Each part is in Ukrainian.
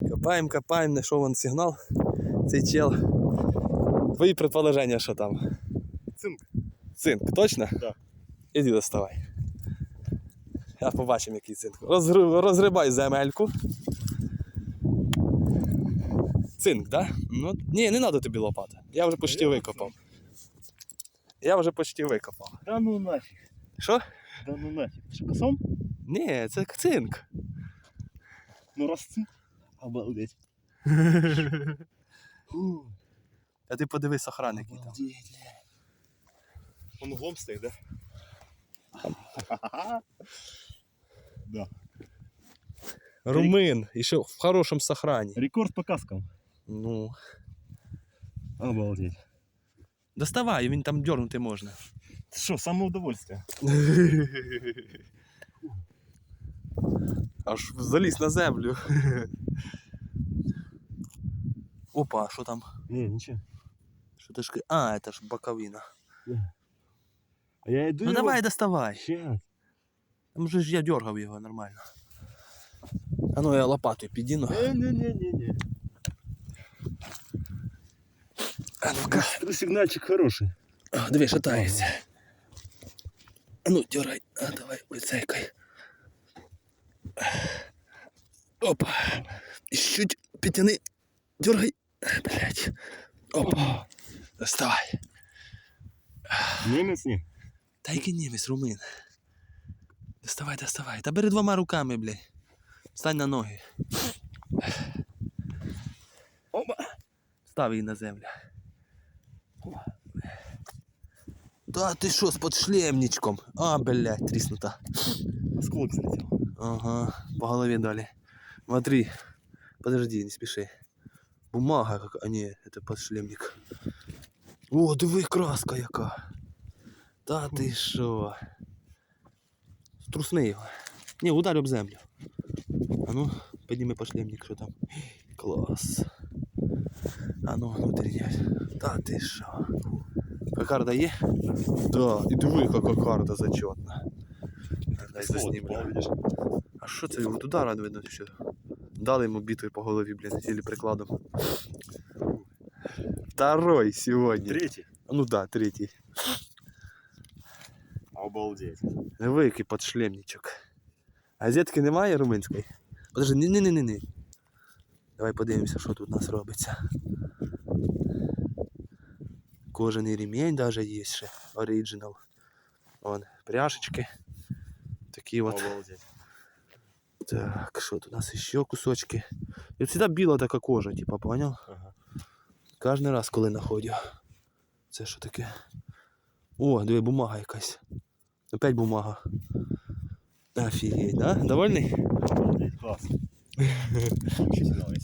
Копаємо, копаємо, знайшов вон сигнал. Цей чел. Твої предположення, що там? Цинк. Цинк, точно? Да. Іди доставай. Я побачимо, який цинк. Розгри... Розгрибай земельку. Цинк, так? Да? Ну, ні, не треба тобі лопата. Я вже почти викопав. Я вже почти викопав. Да ну нафиг. Що? Да ну нафиг. Ты что, косом? Ні, це цинк. Ну раз цинк. Обалдеть. Фу. А ти подивись охранник. який там. Обалдеть. Он углом стоит, да? Да. Румин, і ще в хорошому сохрані. Рекорд по каскам. Ну. Обалдеть. Доставай, він там дернути можна. Ты что, самое удовольствие. Аж заліз на землю. Опа, а що там? Не, ничего. Що ти ж... ки- А, це ж боковина. А я иду Ну давай доставай. Сейчас. Там же ж я дергав його нормально. А ну я лопатою підіну. Не-не-не-не-не. А ну-ка. Сигнальчик хороший. А, Диви, шатається. А ну, дергай. А, давай, вицейкай. Опа. І чуть підтяни. Дергай. Блять. Опа. Доставай. Немец не. Та який німець, румин. Доставай, доставай. Та бери двома руками, блядь. Стань на ноги. Опа. Став її на землю. Та ти що, з подшлемничком? А, блядь, тріснута. Осколок залетел. Ага, по голове дали. Смотри. Подожди, не спеши. Бумага как... А не, это подшлемник. О, диви, краска яка. Та ти що? Струсни його. Ні, ударь об землю. А ну, підніми подшлемник, що там. Клас. А ну, внутрішня. Та ти що? Кокарда є? Да, і диви, яка карта зачетна. Дай заснімлю. видишь? А що це його туди рад видно, що Дали йому бітою по голові, блін, цілі прикладом. Второй сьогодні. Третий. Ну да, третій. Обалдеть. Великий подшлемничок. Газетки немає румунської? Подожди, ні ні ні ні ні Давай подивимося, що тут у нас робиться. Кожаний ремінь даже є ще. Оригінал. Вон, пряжечки. Такі от. Обалдеть. Так, что тут у нас еще кусочки? И вот всегда біла така кожа, типа, понял? Ага. Кожен раз, коли знаходжу. Це що таке? О, диви, бумага якась. Опять бумага. Офігеть, да? Довольний? Еще.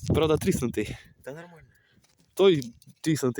Правда, тріснутий. Да нормально. Той тріснутий